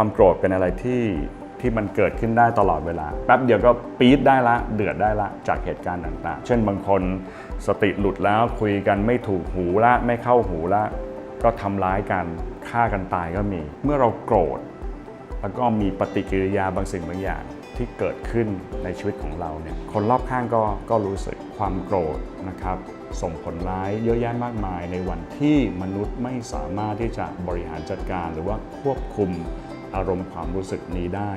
ความโกรธเป็นอะไรที่ที่มันเกิดขึ้นได้ตลอดเวลา แป๊บเดียวก็ปี๊ดได้ละ เดือดได้ละจากเหตุการณ์ต่างๆ เช่นบางคนสติหลุดแล้วคุยกันไม่ถูกหูละไม่เข้าหูละ ก็ทำร้ายกันฆ่ากันตายก็มี เมื่อเราโกรธ แล้วก็มีปฏิกิริยาบางสิ่งบางอย่างที่เกิดขึ้นในชีวิตของเราเนี่ยคนรอบข้างก็ก็รู้สึกความโกรธนะครับ ส่งผลร้ายเยอะแยะมากมายในวันที่มนุษย์ไม่สามารถที่จะบริหารจัดการหรือว่าควบคุม อารมณ์ความรู้สึกนี้ได้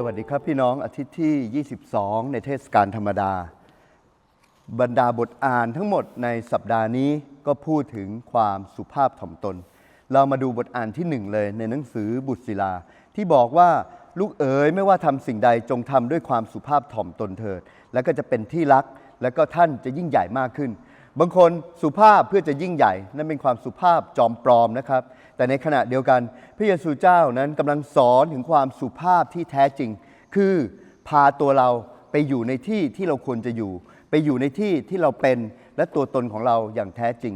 สวัสดีครับพี่น้องอาทิตย์ที่ 22 ในเทศกาลธรรมดา บรรดาบทอ่านทั้งหมดในสัปดาห์นี้ก็พูดถึงความสุภาพถ่อมตน เรามาดูบทอ่านที่หนึ่งเลยในหนังสือบุตรศิลา ที่บอกว่าลูกเอ๋ยไม่ว่าทำสิ่งใดจงทำด้วยความสุภาพถ่อมตนเถิด แล้วก็จะเป็นที่รัก แล้วก็ท่านจะยิ่งใหญ่มากขึ้น บางคนสุภาพเพื่อจะยิ่งใหญ่ นั่นเป็นความสุภาพจอมปลอมนะครับ แต่ในขณะเดียวกันพระเยซูเจ้านั้นกำลังสอนถึงความสุภาพที่แท้จริง คือพาตัวเราไปอยู่ในที่ที่เราควรจะอยู่ ไปอยู่ในที่ที่เราเป็นและตัวตนของเราอย่างแท้จริง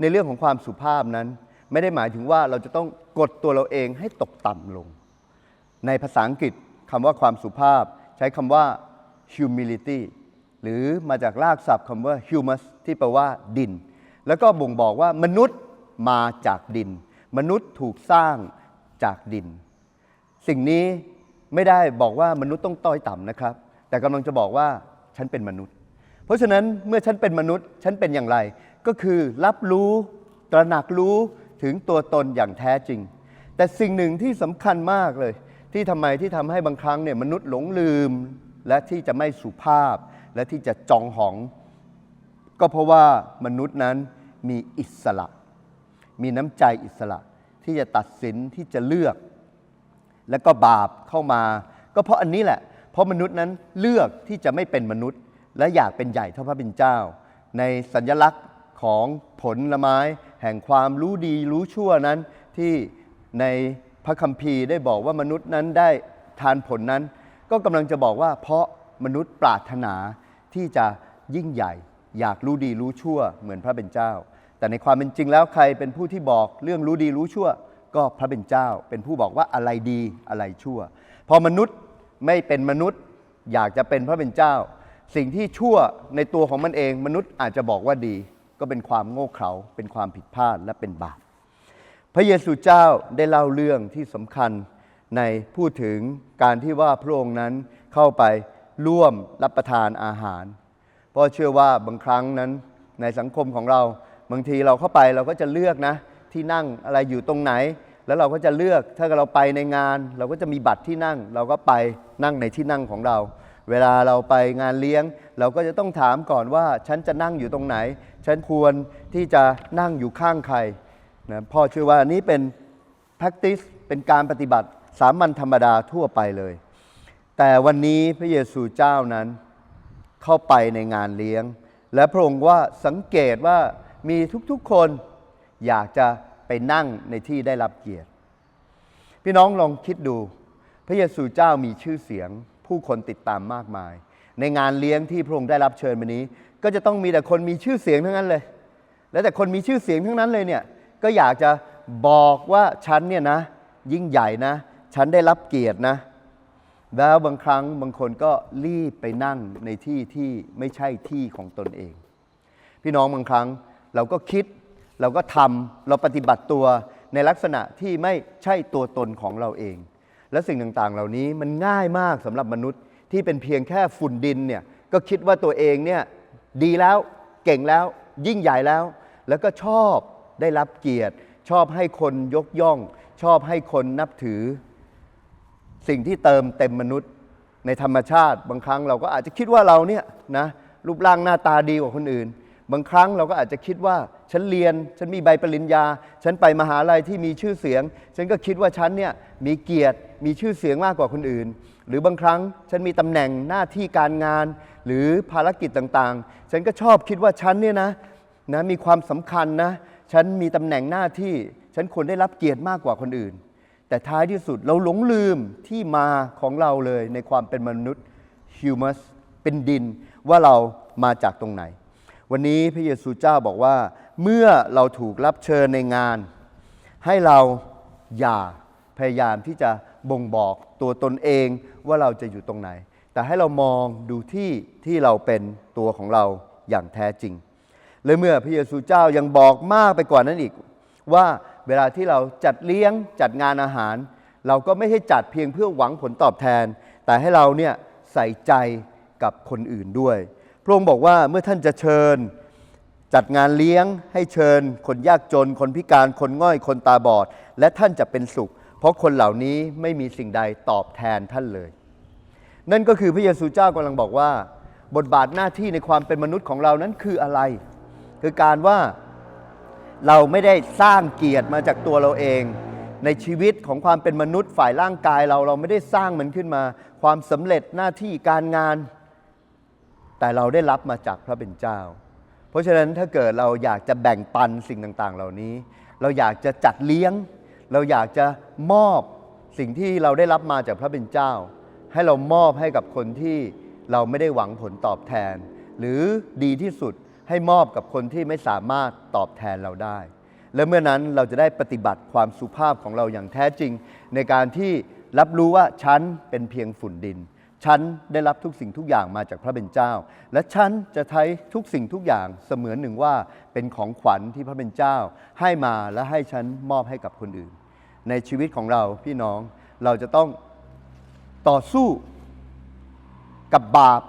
ในเรื่องของความสุภาพนั้น ไม่ได้หมายถึงว่าเราจะต้องกดตัวเราเองให้ตกต่ำลง ในภาษาอังกฤษคำว่าความสุภาพ ใช้คำว่า humility หรือมาจากรากศัพท์คำว่า humus ที่แปลว่าดิน แล้วก็บ่งบอกว่ามนุษย์มาจากดิน มนุษย์ถูกสร้างจากดิน สิ่งนี้ไม่ได้บอกว่ามนุษย์ต้องต้อยต่ำนะครับ แต่กำลังจะบอกว่าฉันเป็นมนุษย์ เพราะฉะนั้นเมื่อฉันเป็นมนุษย์ ฉันเป็นอย่างไร ก็คือรับรู้ตระหนักรู้ถึงตัวตนอย่างแท้จริง แต่สิ่งหนึ่งที่สำคัญมากเลย ที่ทำไมที่ทำให้บางครั้งเนี่ยมนุษย์หลงลืม และที่จะไม่สุภาพ และที่จะจองหอง ก็เพราะว่ามนุษย์นั้นมีอิสระ มีน้ำใจอิสระ ที่จะตัดสินที่จะเลือก แล้วก็บาปเข้ามา ก็เพราะอันนี้แหละ เพราะมนุษย์นั้นเลือกที่จะไม่เป็นมนุษย์ และอยากเป็นใหญ่เท่าพระเป็นเจ้า ในสัญลักษณ์ของผลละไม้แห่งความรู้ดีรู้ชั่วนั้น ที่ในพระคัมภีร์ได้บอกว่ามนุษย์นั้นได้ทานผลนั้น ก็กำลังจะบอกว่า เพราะมนุษย์ปรารถนาที่จะยิ่งใหญ่ อยากรู้ดีรู้ชั่วเหมือนพระเป็นเจ้า แต่ในความเป็นจริงแล้วใครเป็นผู้ที่บอกเรื่องรู้ดีรู้ชั่ว ก็พระเป็นเจ้า เป็นผู้บอกว่าอะไรดีอะไรชั่ว พอมนุษย์ไม่เป็นมนุษย์ อยากจะเป็นพระเป็นเจ้า สิ่งที่ชั่วในตัวของมันเองมนุษย์อาจจะบอกว่าดี ก็เป็นความโง่เขลาเป็นความผิดพลาดและเป็นบาปพระเยซูเจ้าได้เล่าเรื่องที่สำคัญในพูดถึงการที่ว่าพระองค์นั้นเข้าไปร่วมรับประทานอาหาร เพราะเชื่อว่าบางครั้งนั้นในสังคมของเรา บางทีเราเข้าไปเราก็จะเลือกนะ ที่นั่งอะไรอยู่ตรงไหน แล้วเราก็จะเลือกถ้าเราไปในงาน เราก็จะมีบัตรที่นั่ง เราก็ไปนั่งในที่นั่งของเรา เวลาเราไปงานเลี้ยง เราก็จะต้องถามก่อนว่า ฉันจะนั่งอยู่ตรงไหน ฉันควรที่จะนั่งอยู่ข้างใครนะพ่อเชื่อว่านี้เป็น practice เป็นการปฏิบัติสามัญธรรมดาทั่วไปเลย แต่วันนี้พระเยซูเจ้านั้นเข้าไปในงานเลี้ยง และพระองค์ว่าสังเกตว่ามีทุกๆคนอยากจะไปนั่งในที่ได้รับเกียรติ พี่น้องลองคิดดู พระเยซูเจ้ามีชื่อเสียง ผู้คนติดตามมากมาย ในงานเลี้ยงที่พระองค์ได้รับเชิญมานี้ ก็จะต้องมีแต่คนมีชื่อเสียงทั้งนั้นเลย และแต่คนมีชื่อเสียงทั้งนั้นเลยเนี่ยก็อยากจะบอกว่าฉันเนี่ยนะ ยิ่งใหญ่นะ ฉันได้รับเกียรตินะ แล้วบางครั้งบางคนก็รีบไปนั่งในที่ที่ไม่ใช่ที่ของตนเอง พี่น้องบางครั้งเราก็คิดเราก็ทำเราปฏิบัติตัวในลักษณะที่ไม่ใช่ตัวตนของเราเอง และสิ่งต่างๆ เหล่านี้มันง่ายมากสำหรับมนุษย์ที่เป็นเพียงแค่ฝุ่นดินเนี่ยก็คิดว่าตัวเองเนี่ยดีแล้วเก่งแล้วยิ่งใหญ่แล้ว แล้วก็ชอบได้รับเกียรติ ชอบให้คนยกย่อง ชอบให้คนนับถือ สิ่งที่เติมเต็มมนุษย์ในธรรมชาติบางครั้งเราก็อาจจะคิดว่าเราเนี่ยนะรูปร่างหน้าตาดีกว่าคนอื่น บางครั้งเราก็อาจจะคิดว่าฉันเรียน ฉันมีใบปริญญา ฉันไปมหาลัยที่มีชื่อเสียง ฉันก็คิดว่าฉันเนี่ยมีเกียรติมีชื่อเสียงมากกว่าคนอื่น หรือบางครั้งฉันมีตำแหน่งหน้าที่การงาน หรือภารกิจต่างๆ ฉันก็ชอบคิดว่าฉันเนี่ยนะนะมีความสำคัญนะฉันมีตำแหน่งหน้าที่ ฉันควรได้รับเกียรติมากกว่าคนอื่น แต่ท้ายที่สุดเราหลงลืมที่มาของเราเลยในความเป็นมนุษย์ฮิวมัสเป็นดินว่าเรามาจากตรงไหน วันนี้พระเยซูเจ้าบอกว่า เมื่อเราถูกรับเชิญในงาน ให้เราอย่าพยายามที่จะบ่งบอกตัวตนเองว่าเราจะอยู่ตรงไหน แต่ให้เรามองดูที่ที่เราเป็นตัวของเราอย่างแท้จริง และเมื่อพระเยซูเจ้ายังบอกมากไปกว่านั้นอีก ว่าเวลาที่เราจัดเลี้ยงจัดงานอาหาร เราก็ไม่ใช่จัดเพียงเพื่อหวังผลตอบแทน แต่ให้เราเนี่ยใส่ใจกับคนอื่นด้วย พระองค์บอกว่าเมื่อท่านจะเชิญ จัดงานเลี้ยงให้เชิญ คนยากจน คนพิการคนง่อยคนตาบอด และท่านจะเป็นสุข เพราะคนเหล่านี้ไม่มีสิ่งใดตอบแทนท่านเลย นั่นก็คือพระเยซูเจ้ากำลังบอกว่า บทบาทหน้าที่ในความเป็นมนุษย์ของเรานั้นคืออะไร คือการว่าเราไม่ได้สร้างเกียรติมาจากตัวเราเอง ในชีวิตของความเป็นมนุษย์ฝ่ายร่างกายเราเราไม่ได้สร้างมันขึ้นมา ความสำเร็จหน้าที่การงาน แต่เราได้รับมาจากพระเป็นเจ้า เพราะฉะนั้นถ้าเกิดเราอยากจะแบ่งปันสิ่งต่าง ๆ เหล่านี้ เราอยากจะจัดเลี้ยง เราอยากจะมอบสิ่งที่เราได้รับมาจากพระเป็นเจ้า ให้เรามอบให้กับคนที่เราไม่ได้หวังผลตอบแทน หรือดีที่สุดให้มอบกับคนที่ไม่สามารถตอบแทนเราได้ และเมื่อนั้นเราจะได้ปฏิบัติความสุภาพของเราอย่างแท้จริง ในการที่รับรู้ว่าฉันเป็นเพียงฝุ่นดิน ฉันได้รับทุกสิ่งทุกอย่างมาจากพระเป็นเจ้า และฉันจะใช้ทุกสิ่งทุกอย่างเสมือนหนึ่งว่าเป็นของขวัญที่พระเป็นเจ้า ให้มาและให้ฉันมอบให้กับคนอื่น ในชีวิตของเราพี่น้องเราจะต้องต่อสู้กับบาป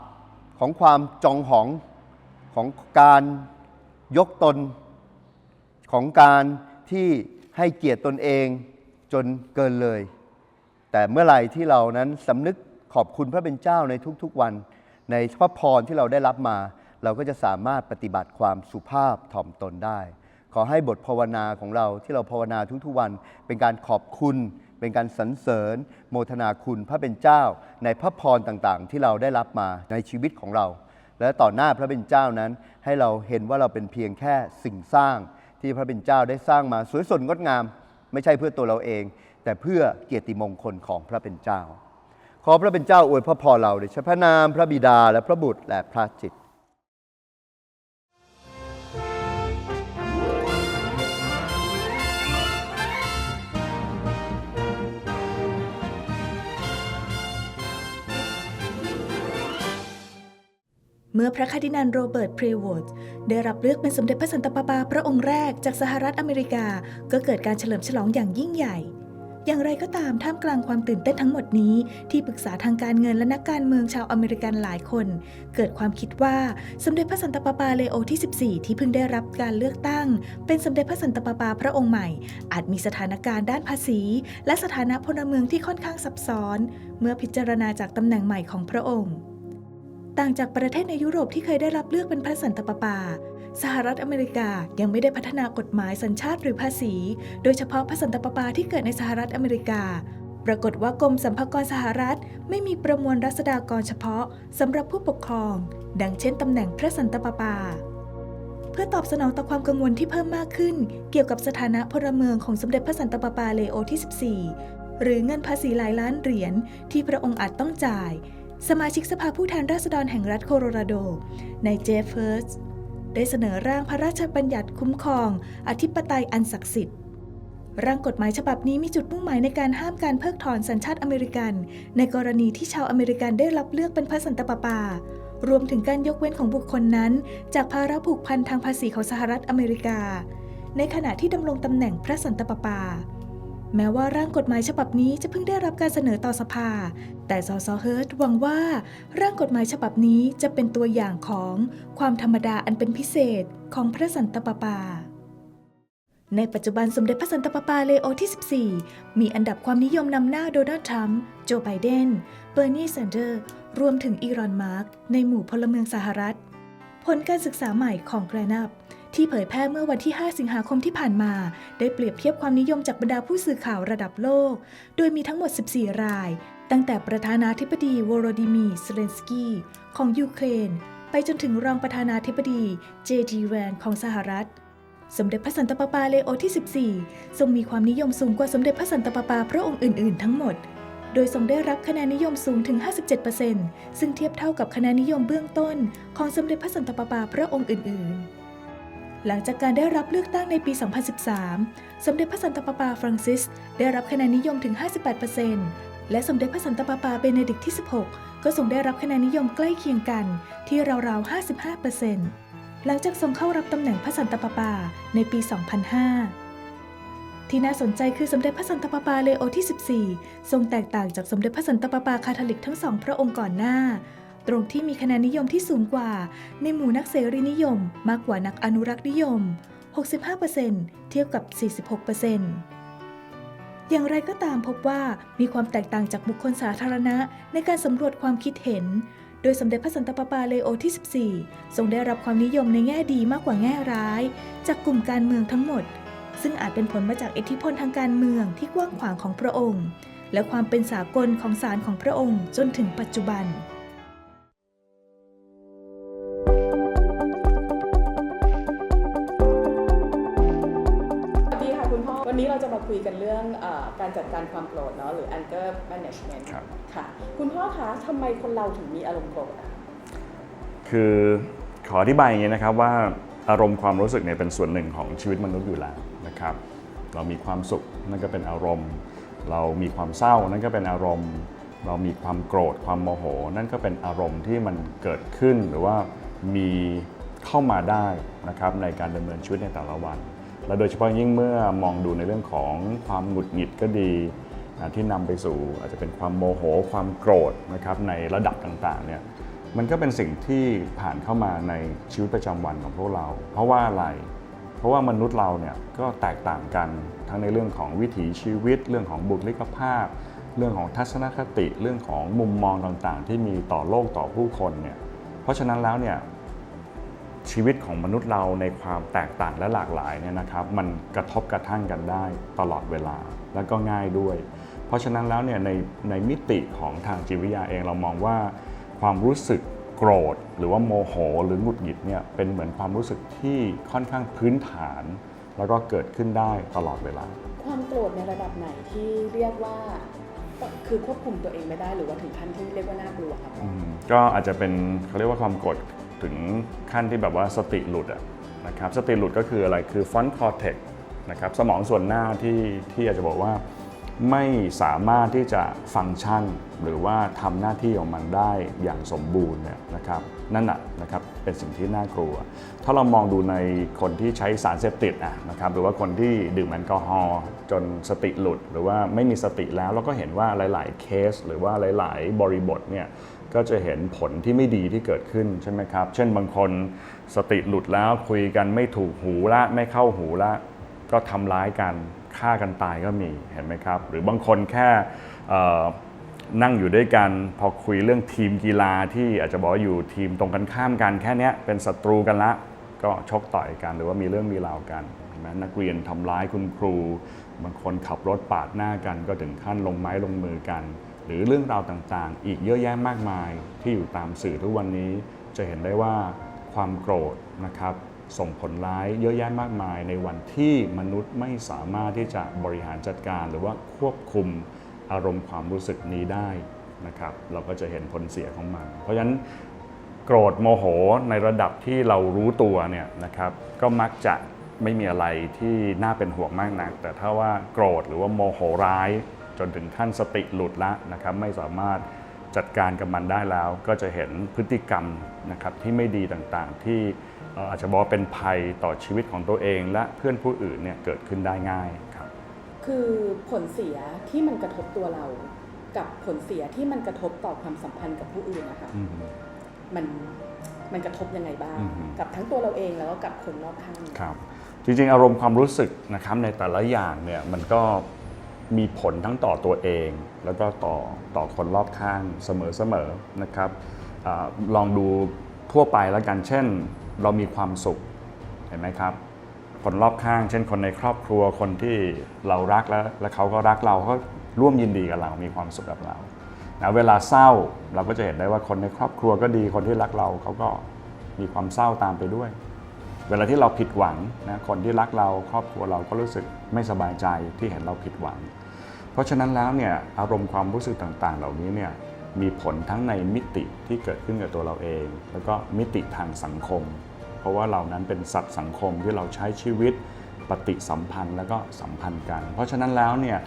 ของความจองหองของการยกตนของการที่ให้เกียรติตนเองจนเกินเลย แต่เมื่อไหร่ที่เรานั้นสำนึก ขอบคุณพระเป็นเจ้าในทุกๆวัน ในพระพรที่เราได้รับมา เราก็จะสามารถปฏิบัติความสุภาพถ่อมตนได้ ขอให้บทภาวนาของเราที่เราภาวนาทุกๆวัน เป็นการขอบคุณ เป็นการสรรเสริญ โมทนาคุณพระเป็นเจ้า ในพระพรต่างๆ ที่เราได้รับมาในชีวิตของเรา และต่อหน้าพระเป็นเจ้านั้น ให้เราเห็นว่าเราเป็นเพียงแค่สิ่งสร้าง ที่พระเป็นเจ้าได้สร้างมาสวยสดงดงาม ไม่ใช่เพื่อตัวเราเอง แต่เพื่อเกียรติมงคลของพระเป็นเจ้า ขอพระเป็นเจ้าอวยพระพรเราในพระนามพระบิดาและพระบุตรและพระจิตเมื่อพระคาดินัลโรเบิร์ตเพรโวดได้รับเลือกเป็นสมเด็จพระสันตะปาปาพระองค์แรกจากสหรัฐอเมริกา ก็เกิดการเฉลิมฉลองอย่างยิ่งใหญ่ อย่างไรก็ตามท่ามกลางความตื่นเต้นทั้งหมดนี้ ที่ปรึกษาทางการเงินและนักการเมืองชาวอเมริกันหลายคน เกิดความคิดว่าสมเด็จพระสันตะปาปาเลโอที่ 14 ที่เพิ่งได้รับการเลือกตั้ง เป็นสมเด็จพระสันตะปาปาพระองค์ใหม่ อาจมีสถานการณ์ด้านภาษี และสถานะพลเมืองที่ค่อนข้างซับซ้อน เมื่อพิจารณาจากตำแหน่งใหม่ของพระองค์ ต่างจากประเทศในยุโรปที่เคยได้รับเลือกเป็นพระสันตะปาปา สหรัฐอเมริกายังไม่ได้พัฒนากฎหมายสัญชาติหรือภาษี โดยเฉพาะพระสันตะปาปาที่เกิดในสหรัฐอเมริกา ปรากฏว่ากรมสัมภากรสหรัฐ ไม่มีประมวลรัษฎากรเฉพาะสำหรับผู้ปกครอง ดังเช่นตำแหน่งพระสันตะปาปาเพื่อตอบสนองต่อความกังวลที่เพิ่มมากขึ้น เกี่ยวกับสถานะพลเมืองของสมเด็จพระสันตะปาปาเลโอที่ 14 หรือเงินภาษีหลายล้านเหรียญที่พระองค์อาจต้องจ่าย สมาชิกสภาผู้แทนราษฎรแห่งรัฐโคโลราโด ในเจฟเฟิร์ส ได้เสนอร่างพระราชบัญญัติคุ้มครอง อธิปไตยอันศักดิ์สิทธิ์ร่างกฎหมายฉบับนี้มีจุดมุ่งหมายในการห้ามการเพิกถอนสัญชาติอเมริกัน ในกรณีที่ชาวอเมริกันได้รับเลือกเป็นพระสันตะปาปา รวมถึงการยกเว้นของบุคคลนั้น จากภาระผูกพันทางภาษีของสหรัฐอเมริกา ในขณะที่ดำรงตำแหน่งพระสันตะปาปา แม้ว่าร่างกฎหมายฉบับนี้จะเพิ่งได้รับการเสนอต่อสภา แต่สสเฮิร์ตหวังว่า ร่างกฎหมายฉบับนี้จะเป็นตัวอย่างของความธรรมดาอันเป็นพิเศษของพระสันตะปาปา ในปัจจุบันสมเด็จพระสันตะปาปาเลโอที่ 14 มีอันดับความนิยมนำหน้าโดนัลด์ทรัมป์ โจไบเดน เบอร์นีแซนเดอร์ รวมถึงอีรอนมาร์กในหมู่พลเมืองสหรัฐ ผลการศึกษาใหม่ของแกรนับ ที่เผยแพร่เมื่อวันที่ 5 สิงหาคมที่ผ่านมา ได้เปรียบเทียบความนิยมจากบรรดาผู้สื่อข่าวระดับโลก โดยมีทั้งหมด 14 ราย ตั้งแต่ประธานาธิบดีวโรดิมีเซเลนสกี้ของยูเครน ไปจนถึงรองประธานาธิบดี J.D. Vance ของสหรัฐ สมเด็จพระสันตะปาปาเลโอที่ 14 ทรงมีความนิยมสูงกว่าสมเด็จพระสันตะปาปาพระองค์อื่น ๆ ทั้งหมดโดยทรงได้รับคะแนนนิยมสูงถึง 57%ซึ่งเทียบเท่ากับคะแนนนิยมเบื้องต้น ของสมเด็จพระสันตะปาปาพระองค์อื่น ๆ หลังจากการได้รับเลือกตั้งในปี 2013 สมเด็จพระสันตะปาปาฟรังซิส ได้รับคะแนนนิยมถึง 58%และสมเด็จพระสันตะปาปาเบเนดิกต์ที่ 16 ก็ทรงได้รับคะแนนนิยมใกล้เคียงกันที่ราวๆ 55%หลังจากทรงเข้ารับตำแหน่งพระสันตะปาปาในปี 2005ที่น่าสนใจคือสมเด็จพระสันตะปาปาเลโอที่ 14 ทรงแตกต่างจากสมเด็จพระสันตะปาปาคาทอลิกทั้งสองพระองค์ก่อนหน้า ตรงที่มีคะแนนนิยมที่สูงกว่า ในหมู่นักเสรีนิยม มากกว่านักอนุรักษ์นิยม 65%เทียบกับ 46%อย่างไรก็ตามพบว่ามีความแตกต่างจากบุคคลสาธารณะในการสำรวจความคิดเห็น โดยสมเด็จพระสันตะปาปาเลโอที่ 14 ทรงได้รับความนิยมในแง่ดีมากกว่าแง่ร้าย จากกลุ่มการเมืองทั้งหมด ซึ่งอาจเป็นผลมาจากอิทธิพลทางการเมืองที่กว้างขวางของพระองค์ และความเป็นสากลของศาลของพระองค์จนถึงปัจจุบัน รื่องเออการจัดการความโกรธเนาะหรือ anger management ครับค่ะ คุณพ่อคะทำไมคนเราถึงมีอารมณ์โกรธอะคือขออธิบายอย่างนี้นะครับว่าอารมณ์ความรู้สึกเนี่ยเป็นส่วนหนึ่งของชีวิตมนุษย์อยู่แล้วนะครับ เรามีความสุขนั่นก็เป็นอารมณ์ เรามีความเศร้านั่นก็เป็นอารมณ์ เรามีความโกรธความโมโห นั่นก็เป็นอารมณ์ที่มันเกิดขึ้นหรือว่ามีเข้ามาได้นะครับในการดำเนินชีวิตในแต่ละวัน และโดยเฉพาะยิ่งเมื่อมองดูในเรื่องของความหงุดหงิดก็ดีที่นำไปสู่อาจจะเป็นความโมโห ความโกรธนะครับในระดับต่างๆเนี่ยมันก็เป็นสิ่งที่ผ่านเข้ามาในชีวิตประจำวันของพวกเรา เพราะว่าอะไร เพราะว่ามนุษย์เราเนี่ยก็แตกต่างกันทั้งในเรื่องของวิถีชีวิต เรื่องของบุคลิกภาพ เรื่องของทัศนคติ เรื่องของมุมมองต่างๆ ที่มีต่อโลกต่อผู้คนเนี่ยเพราะฉะนั้นแล้วเนี่ย ชีวิตของมนุษย์เราในความแตกต่างและหลากหลายเนี่ยนะครับ มันกระทบกระทั่งกันได้ตลอดเวลาแล้วก็ง่ายด้วย เพราะฉะนั้นแล้วเนี่ยในในมิติของทางจิตวิทยาเองเรามองว่า ความรู้สึกโกรธ หรือว่าโมโห หรือหงุดหงิดเนี่ยเป็นเหมือนความรู้สึกที่ค่อนข้างพื้นฐาน แล้วก็เกิดขึ้นได้ตลอดเวลา ความโกรธในระดับไหนที่เรียกว่าคือควบคุมตัวเองไม่ได้หรือว่าถึงขั้นที่เรียกว่าน่ากลัวครับอืมก็อาจจะเป็นเขาเรียกว่าความโกรธ ถึงขั้นที่แบบว่าสติหลุดนะครับสติหลุดก็คืออะไรคือฟอนต์คอร์เทกนะครับสมองส่วนหน้าที่ที่อาจจะบอกว่าไม่สามารถที่จะฟังก์ชัน หรือว่าทำหน้าที่ของมันได้อย่างสมบูรณ์เนี่ยนะครับนั่นแหะนะครับเป็นสิ่งที่น่ากลัว ถ้าเรามองดูในคนที่ใช้สารเสพติดอะนะครับหรือว่าคนที่ดื่มแอลกอฮอล์จนสติหลุด หรือว่าไม่มีสติแล้วเราก็เห็นว่าหลาย ๆ เคส หรือว่าหลาย ๆ บริบทเนี่ย ก็จะเห็นผลที่ไม่ดีที่เกิดขึ้นใช่ไหมครับ เช่นบางคนสติหลุดแล้วคุยกันไม่ถูกหูละไม่เข้าหูละ ก็ทำร้ายกันฆ่ากันตายก็มีเห็นไหมครับ หรือบางคนแค่นั่งอยู่ด้วยกัน พอคุยเรื่องทีมกีฬาที่อาจจะบอกว่าอยู่ทีมตรงกันข้ามกันแค่นี้เป็นศัตรูกันละ ก็ชกต่อยกันหรือว่ามีเรื่องมีราวกันเห็นไหมนักเรียนทำร้ายคุณครู บางคนขับรถปาดหน้ากันก็ถึงขั้นลงไม้ลงมือกัน หรือเรื่องราวต่างๆ อีกเยอะแยะมากมายที่อยู่ตามสื่อทุกวันนี้จะเห็นได้ว่าความโกรธนะครับส่งผลร้ายเยอะแยะมากมายในวันที่มนุษย์ไม่สามารถที่จะบริหารจัดการ หรือว่าควบคุมอารมณ์ความรู้สึกนี้ได้นะครับเราก็จะเห็นผลเสียของมัน เพราะฉะนั้นโกรธโมโหในระดับที่เรารู้ตัวเนี่ยนะครับก็มักจะไม่มีอะไรที่น่าเป็นห่วงมากนัก แต่ถ้าว่าโกรธหรือว่าโมโหร้าย จนถึงขั้นสติหลุดละนะครับไม่สามารถจัดการกับมันได้แล้ว ก็จะเห็นพฤติกรรมนะครับที่ไม่ดีต่างๆ ที่เอ่ออาจจะบอกว่าเป็นภัยต่อชีวิตของตัวเอง และเพื่อนผู้อื่นเนี่ยเกิดขึ้นได้ง่ายครับคือผลเสียที่มันกระทบตัวเรา กับผลเสียที่มันกระทบต่อความสัมพันธ์กับผู้อื่นนะคะอืมมันมันกระทบยังไงบ้างอือฮึกับทั้งตัวเราเองแล้วก็กับคนรอบข้างครับจริงๆ อารมณ์ความรู้สึกนะครับในแต่ละอย่างเนี่ยมันก็ มีผลทั้งต่อตัวเอง แล้วก็ต่อต่อคนรอบข้างเสมอๆนะครับอลองดูทั่วไปแล้วกันเช่น เรามีความสุขเห็นไหมครับ คนรอบข้าง เช่นคนในครอบครัวคนที่เรารักแล้วและเขาก็รักเราเขาร่วมยินดีกับเรา มีความสุขกับเรานะเวลาเศร้าเราก็จะเห็นได้ว่าคนในครอบครัวก็ดีคนที่รักเราเขาก็มีความเศร้าตามไปด้วย เวลาที่เราผิดหวังนะคนที่รักเราครอบครัวเราก็รู้สึกไม่สบายใจที่เห็นเราผิดหวัง เพราะฉะนั้นแล้วเนี่ยอารมณ์ความรู้สึกต่างๆ เหล่านี้เนี่ยมีผลทั้งในมิติที่เกิดขึ้นกับตัวเราเอง แล้วก็มิติทางสังคม เพราะว่าเรานั้นเป็นสัตว์สังคมที่เราใช้ชีวิตปฏิสัมพันธ์แล้วก็สัมพันธ์กัน เพราะฉะนั้นแล้วเนี่ย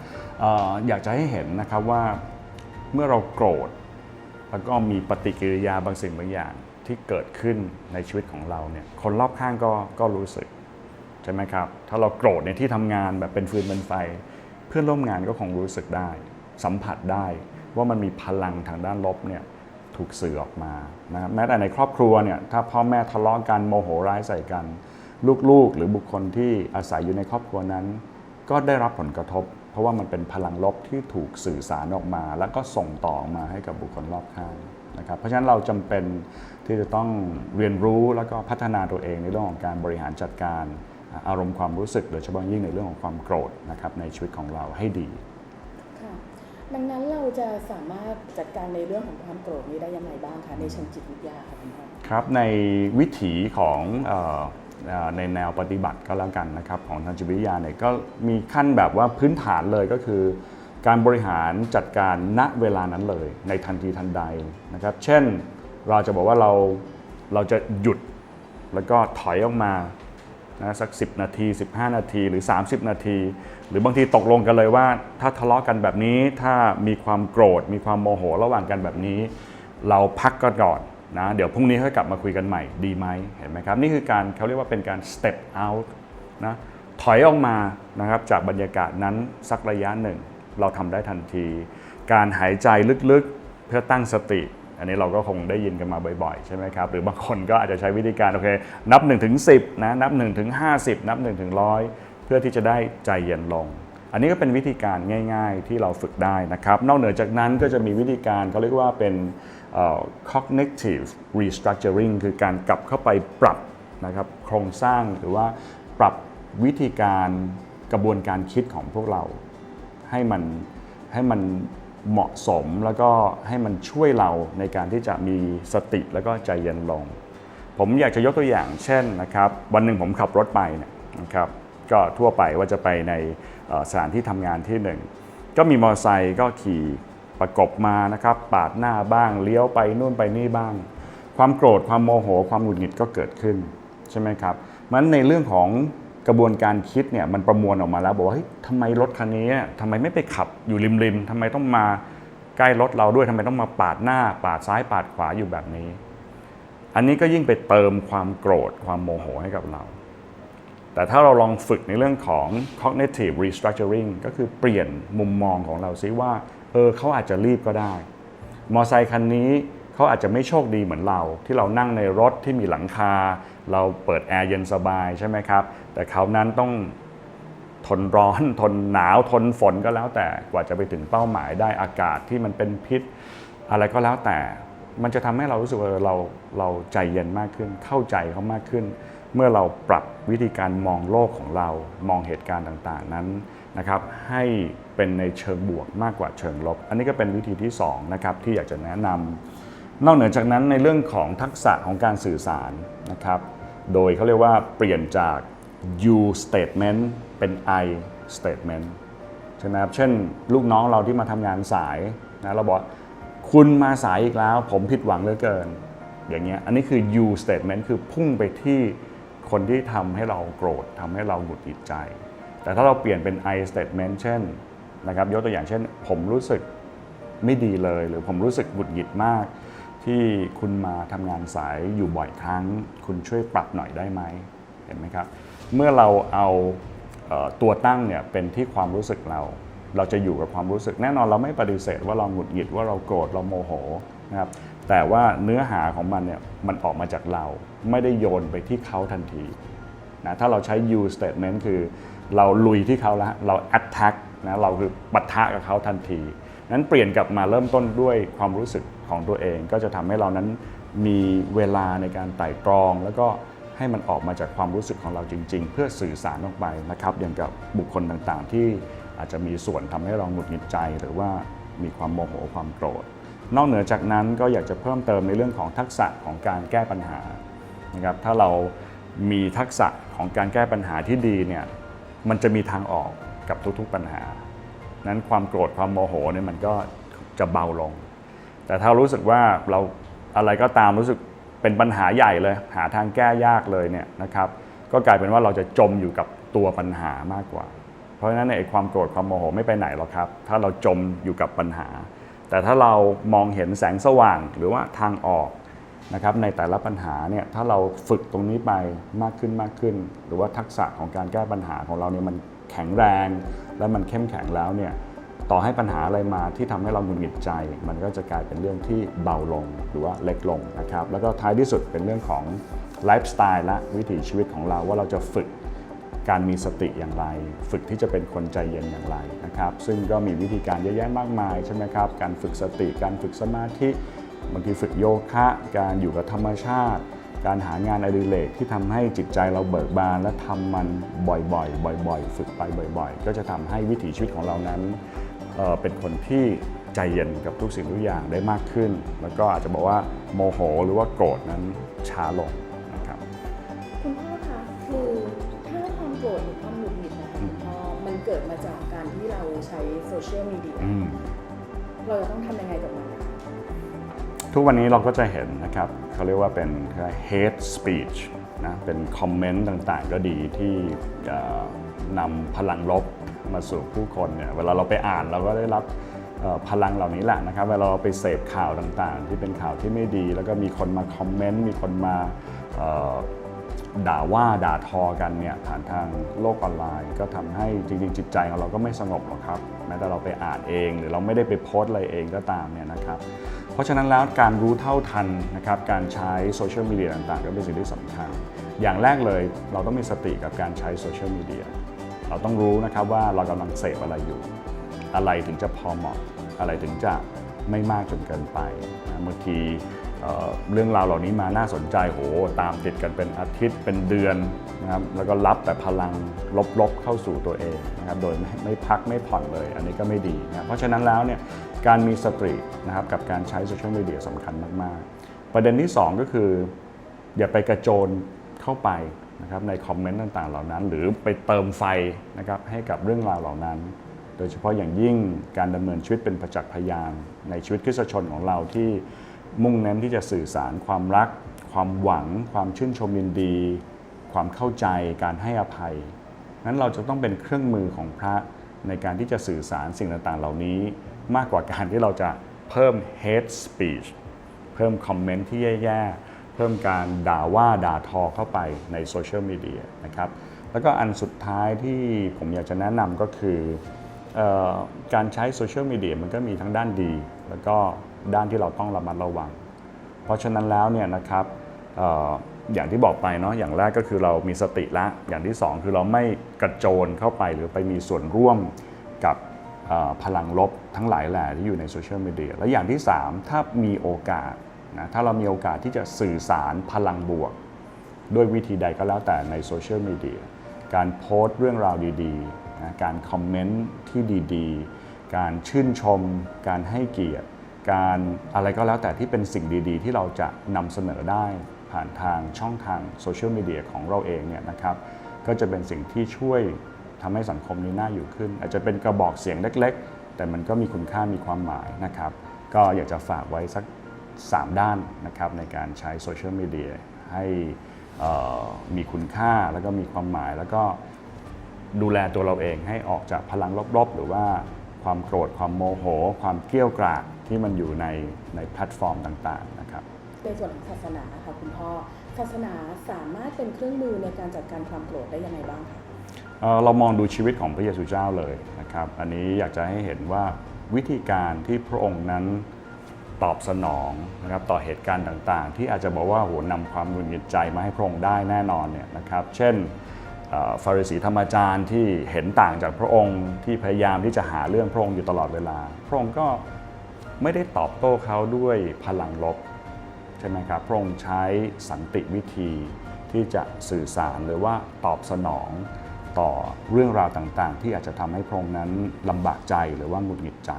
อออยากจะให้เห็นนะครับว่าเมื่อเราโกรธ แล้วก็มีปฏิกิริยาบางสิ่งบางอย่างที่เกิดขึ้นในชีวิตของเราเนี่ยคนรอบข้างก็ก็รู้สึกใช่ไหมครับถ้าเราโกรธในที่ทำงานแบบเป็นฟืนเป็นไฟ เพื่อนร่วมงานก็คงรู้สึกได้ สัมผัสได้ว่ามันมีพลังทางด้านลบเนี่ยถูกสื่อออกมานะครับแม้แต่ในครอบครัวเนี่ยถ้าพ่อแม่ทะเลาะกันโมโหร้ายใส่กัน ลูกๆ หรือบุคคลที่อาศัยอยู่ในครอบครัวนั้น ก็ได้รับผลกระทบ เพราะว่ามันเป็นพลังลบที่ถูกสื่อสารออกมา แล้วก็ส่งต่อมาให้กับบุคคลรอบข้างนะครับเพราะฉะนั้นเราจำเป็นที่จะต้องเรียนรู้แล้วก็พัฒนาตัวเองในเรื่องของการบริหารจัดการ อารมณ์ความรู้สึกโดยเฉพาะยิ่งในเรื่องของความโกรธนะครับในชีวิตของเราให้ดีค่ะดังนั้นเราจะสามารถจัดการในเรื่องของความโกรธนี้ได้ยังไงบ้างคะในเชิงจิตวิทยาค่ะคุณพ่อครับในวิถีของเออเอ่อในแนวปฏิบัติก็แล้วกันนะครับของทางจิตวิทยาเนี่ยก็มีขั้นแบบว่าพื้นฐานเลยก็คือ การบริหารจัดการณเวลานั้นเลย ในทันทีทันใดนะครับ เช่นเราจะบอกว่าเราเราจะหยุดแล้วก็ถอยออกมา นะสัก 10 นาที 15 นาทีหรือ 30 นาที หรือบางทีตกลงกันเลยว่า ถ้าทะเลาะกันแบบนี้ถ้ามีความโกรธ มีความโมโหระหว่างกันแบบนี้ เราพักกันก่อนนะเดี๋ยวพรุ่งนี้ค่อยกลับมาคุยกันใหม่ดีไหมเห็นไหมครับ นี่คือการเขาเรียกว่าเป็นการ step out นะถอยออกมานะครับจากบรรยากาศนั้นสักระยะหนึ่ง เราทำได้ทันที การหายใจลึกๆเพื่อตั้งสติ อันนี้เราก็คงได้ยินกันมาบ่อยๆ ใช่ไหมครับ หรือบางคนก็อาจจะใช้วิธีการโอเค นับ1ถึง10นะนับ1ถึง50นับ1ถึง100เพื่อที่จะได้ใจเย็นลง อันนี้ก็เป็นวิธีการง่าย ๆ ที่เราฝึกได้นะครับ นอกเหนือจากนั้นก็จะมีวิธีการเขาเรียกว่าเป็น cognitive restructuring คือการกลับเข้าไปปรับนะครับโครงสร้างหรือว่าปรับวิธีการกระบวนการคิดของพวกเราให้มันให้มัน เหมาะสมแล้วก็ให้มันช่วยเราในการที่จะมีสติแล้วก็ใจเย็นลง ผมอยากจะยกตัวอย่างเช่นนะครับวันหนึ่งผมขับรถไปเนี่ยนะครับก็ทั่วไปว่าจะไปในสถานที่ทำงานที่หนึ่งก็มีมอเตอร์ไซค์ก็ขี่ประกบมานะครับปาดหน้าบ้างเลี้ยวไปนู่นไปนี่บ้าง ความโกรธความโมโห ความหงุดหงิดก็เกิดขึ้นใช่ไหมครับมันในเรื่องของ กระบวนการคิดเนี่ยมันประมวลออกมาแล้ว บอกว่าเฮ้ยทำไมรถคันนี้ทำไมไม่ไปขับอยู่ริมๆทำไมต้องมาใกล้รถเราด้วยทำไมต้องมาปาดหน้า ปาดซ้ายปาดขวาอยู่แบบนี้ อันนี้ก็ยิ่งไปเติมความโกรธความโมโหให้กับเรา แต่ถ้าเราลองฝึกในเรื่องของ cognitive restructuring ก็คือเปลี่ยนมุมมองของเราซิว่าเออเขาอาจจะรีบก็ได้ มอไซค์คันนี้เขาอาจจะไม่โชคดีเหมือนเรา ที่เรานั่งในรถที่มีหลังคา เราเปิดแอร์เย็นสบายใช่ไหมครับ แต่เขานั้นต้องทนร้อน ทนหนาวทนฝนก็แล้วแต่กว่าจะไปถึงเป้าหมายได้อากาศที่มันเป็นพิษ อะไรก็แล้วแต่ มันจะทำให้เรารู้สึกว่าเราเราใจเย็นมากขึ้น เข้าใจเขามากขึ้น เมื่อเราปรับวิธีการมองโลกของเรามองเหตุการณ์ต่างๆนั้นนะครับให้เป็นในเชิงบวกมากกว่าเชิงลบ อันนี้ก็เป็นวิธีที่สองนะครับที่อยากจะแนะนำนอกเหนือจากนั้นในเรื่องของทักษะของการสื่อสารนะครับ โดยเขาเรียกว่าเปลี่ยนจาก you statement เป็น I statement ใช่ไหมครับเช่น ลูกน้องเราที่มาทำงานสายนะเราบอกคุณมาสายอีกแล้ว ผมผิดหวังเหลือเกิน อย่างเงี้ยอันนี้คือ you statement คือพุ่งไปที่คนที่ทำให้เราโกรธทำให้เราหงุดหงิดใจ แต่ถ้าเราเปลี่ยนเป็น I statement เช่นนะครับยกตัวอย่างเช่น ผมรู้สึกไม่ดีเลย หรือผมรู้สึกหงุดหงิดมาก ที่คุณมาทำงานสายอยู่บ่อยครั้ง คุณช่วยปรับหน่อยได้ไหมเห็นไหมครับ เมื่อเราเอาตัวตั้งเนี่ยเป็นที่ความรู้สึกเรา เราจะอยู่กับความรู้สึกแน่นอนเราไม่ปฏิเสธว่าเราหงุดหงิดว่าเราโกรธเราโมโหนะครับแต่ว่าเนื้อหาของมันเนี่ยมันออกมาจากเราไม่ได้โยนไปที่เขาทันทีนะถ้าเราใช้ you statement คือเราลุยที่เขาแล้วเรา attack นะเราคือปะทะกับเขาทันที นั้นเปลี่ยนกลับมาเริ่มต้นด้วยความรู้สึกของตัวเอง ก็จะทำให้เรานั้นมีเวลาในการไต่ตรอง แล้วก็ให้มันออกมาจากความรู้สึกของเราจริง ๆ เพื่อสื่อสารออกไปนะครับอย่างกับบุคคลต่างๆ ที่อาจจะมีส่วนทำให้เราหงุดหงิดใจ หรือว่ามีความโมโหความโกรธ นอกเหนือจากนั้นก็อยากจะเพิ่มเติมในเรื่องของทักษะของการแก้ปัญหานะครับถ้าเรามีทักษะของการแก้ปัญหาที่ดีเนี่ยมันจะมีทางออกกับทุกๆปัญหา นั้นความโกรธความโมโหเนี่ยมันก็จะเบาลง แต่ถ้ารู้สึกว่าเราอะไรก็ตามรู้สึกเป็นปัญหาใหญ่เลย หาทางแก้ยากเลยเนี่ยนะครับ ก็กลายเป็นว่าเราจะจมอยู่กับตัวปัญหามากกว่า เพราะฉะนั้นเนี่ยไอ้ความโกรธความโมโหไม่ไปไหนหรอกครับ ถ้าเราจมอยู่กับปัญหา แต่ถ้าเรามองเห็นแสงสว่างหรือว่าทางออกนะครับในแต่ละปัญหาเนี่ยถ้าเราฝึกตรงนี้ไปมากขึ้นมากขึ้น หรือว่าทักษะของการแก้ปัญหาของเราเนี่ยมัน แข็งแรง และมันเข้มแข็งแล้วเนี่ยต่อให้ปัญหาอะไรมาที่ทำให้เราหงุดหงิดใจ มันก็จะกลายเป็นเรื่องที่เบาลงหรือว่าเล็กลงนะครับแล้วก็ท้ายที่สุดเป็นเรื่องของไลฟ์สไตล์และวิถีชีวิตของเราว่าเราจะฝึกการมีสติอย่างไร ฝึกที่จะเป็นคนใจเย็นอย่างไรนะครับซึ่งก็มีวิธีการเยอะแยะมากมายใช่ไหมครับการฝึกสติการฝึกสมาธิบางทีฝึกโยคะ การอยู่กับธรรมชาติ การหางานอดิเรกที่ทำให้จิตใจเราเบิกบาน และทำมันบ่อยๆ บ่อย ๆ ฝึกไปบ่อย ๆ ก็จะทำให้วิถีชีวิตของเรานั้นเอ่อเป็นคนที่ใจเย็นกับทุกสิ่งทุกอย่างได้มากขึ้น แล้วก็อาจจะบอกว่าโมโห หรือว่าโกรธนั้นช้าลงนะครับคุณพ่อคะคือถ้าความโกรธหรือความหงุดหงิดนะคะคุณพ่อมันเกิดมาจากการที่เราใช้โซเชียลมีเดียอืมเราจะต้องทำยังไงกับมันนะคะ ทุกวันนี้เราก็จะเห็นนะครับเขาเรียกว่าเป็น hate speech นะเป็นคอมเมนต์ต่างๆ ก็ดีที่นำพลังลบมาสู่ผู้คนเนี่ยเวลาเราไปอ่านเราก็ได้รับพลังเหล่านี้แหละนะครับเวลาเราไปเสพข่าวต่างๆ ที่เป็นข่าวที่ไม่ดี แล้วก็มีคนมาคอมเมนต์มีคนมาด่าว่าด่าทอกันเนี่ยผ่านทางโลกออนไลน์ ก็ทำให้จริงๆ จิตใจของเราก็ไม่สงบหรอกครับแม้แต่เราไปอ่านเอง หรือเราไม่ได้ไปโพสต์อะไรเองก็ตามเนี่ยนะครับ ราะฉะนั้นแล้วการรู้เท่าทันนะครับการใช้โซเชียลมีเดียต่างๆ ก็เป็นสิ่งที่สำคัญ อย่างแรกเลยเราต้องมีสติกับการใช้โซเชียลมีเดียเราต้องรู้นะครับว่าเรากำลังเสพอะไรอยู่ อะไรถึงจะพอเหมาะ อะไรถึงจะไม่มากจนเกินไปนะบางทีเรื่องราวเหล่านี้มาน่าสนใจโหตามติดกันเป็นอาทิตย์เป็นเดือนนะครับแล้วก็รับแต่พลังลบๆเข้าสู่ตัวเองนะครับโดยไม่ไม่พักไม่ผ่อนเลย อันนี้ก็ไม่ดีนะเพราะฉะนั้นแล้วเนี่ย การมีสตินะครับกับการใช้โซเชียลมีเดียสำคัญมาก ๆ ประเด็นที่ 2 ก็คือ อย่าไปกระโจนเข้าไปนะครับในคอมเมนต์ต่าง ๆ เหล่านั้น หรือไปเติมไฟนะครับให้กับเรื่องราวเหล่านั้น โดยเฉพาะอย่างยิ่งการดำเนินชีวิตเป็นประจักษ์พยานในชีวิตคริสตชนของเราที่มุ่งเน้นที่จะสื่อสารความรัก ความหวัง ความชื่นชมยินดี ความเข้าใจการให้อภัยนั้นเราจะต้องเป็นเครื่องมือของพระ ในการที่จะสื่อสารสิ่งต่างๆ เหล่านี้ มากกว่าการที่เราจะเพิ่ม hate speech เพิ่มคอมเมนต์ที่แย่ๆ เพิ่มการด่าว่าด่าทอเข้าไปในโซเชียลมีเดียนะครับ แล้วก็อันสุดท้ายที่ผมอยากจะแนะนำก็คือออการใช้โซเชียลมีเดียมันก็มีทั้งด้านดี แล้วก็ด้านที่เราต้องระมัดระวัง เพราะฉะนั้นแล้วเนี่ยนะครับ อย่างที่บอกไปเนาะอย่างแรกก็คือเรามีสติละ อย่างที่สองคือเราไม่กระโจนเข้าไปหรือไปมีส่วนร่วมกับพลังลบทั้งหลายแหล่ที่อยู่ในโซเชียลมีเดียและอย่างที่ 3 ถ้ามีโอกาสนะถ้าเรามีโอกาสที่จะสื่อสารพลังบวก ด้วยวิธีใดก็แล้วแต่ในโซเชียลมีเดียการโพสต์เรื่องราวดีๆนะการคอมเมนต์ที่ดีๆ การชื่นชม การให้เกียรติ การอะไรก็แล้วแต่ที่เป็นสิ่งดีๆ ที่เราจะนำเสนอได้ ผ่านทางช่องทางโซเชียลมีเดียของเราเองเนี่ยนะครับก็จะเป็นสิ่งที่ช่วยทำให้สังคมนี้น่าอยู่ขึ้น อาจจะเป็นกระบอกเสียงเล็ก ๆ แต่มันก็มีคุณค่ามีความหมายนะครับ ก็อยากจะฝากไว้สัก 3 ด้านนะครับในการใช้โซเชียลมีเดียให้มีคุณค่าแล้วก็มีความหมาย แล้วก็ดูแลตัวเราเองให้ออกจากพลังลบๆ หรือว่าความโกรธความโมโห ความเกรี้ยวกราดที่มันอยู่ในในแพลตฟอร์มต่างๆ ในส่วนของศาสนาค่ะคุณพ่อศาสนาสามารถเป็นเครื่องมือในการจัดการความโกรธได้ยังไงบ้างคะเรามองดูชีวิตของพระเยซูเจ้าเลยนะครับ อันนี้อยากจะให้เห็นว่าวิธีการที่พระองค์นั้นตอบสนองนะครับต่อเหตุการณ์ต่างๆ ที่อาจจะบอกว่าโหนำความหงุดหงิดใจมาให้พระองค์ได้แน่นอนเนี่ยนะครับ เช่นฟาริสีธรรมจารย์ที่เห็นต่างจากพระองค์ที่พยายามที่จะหาเรื่องพระองค์อยู่ตลอดเวลา พระองค์ก็ไม่ได้ตอบโต้เขาด้วยพลังลบ ใช่ไหมครับ พระองค์ใช้สันติวิธีที่จะสื่อสารหรือว่าตอบสนองต่อเรื่องราวต่างๆ ที่อาจจะทำให้พระองค์นั้นลำบากใจหรือว่าหงุดหงิดใจ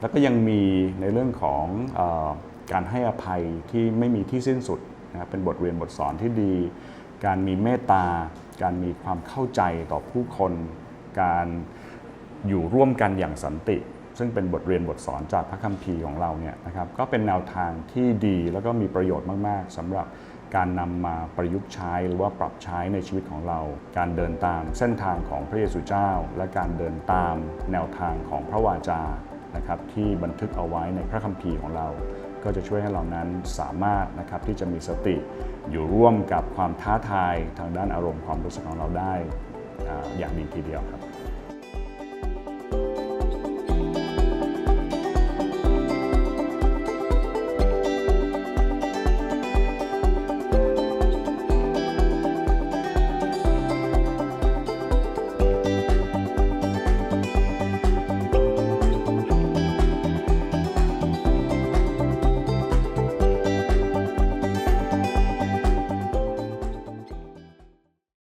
แล้วก็ยังมีในเรื่องของออการให้อภัยที่ไม่มีที่สิ้นสุดนะครับเป็นบทเรียนบทสอนที่ดี การมีเมตตา การมีความเข้าใจต่อผู้คน การอยู่ร่วมกันอย่างสันติ ซึ่งเป็นบทเรียนบทสอนจากพระคัมภีร์ของเราเนี่ยนะครับก็เป็นแนวทางที่ดีแล้วก็มีประโยชน์มาก ๆสำหรับการนำมาประยุกต์ใช้หรือว่าปรับใช้ในชีวิตของเรา การเดินตามเส้นทางของพระเยซูเจ้า และการเดินตามแนวทางของพระวาจานะครับที่บันทึกเอาไว้ในพระคัมภีร์ของเรา ก็จะช่วยให้เรานั้นสามารถนะครับที่จะมีสติอยู่ร่วมกับความท้าทายทางด้านอารมณ์ความรู้สึกของเราได้อ่าอย่างดีทีเดียวครับ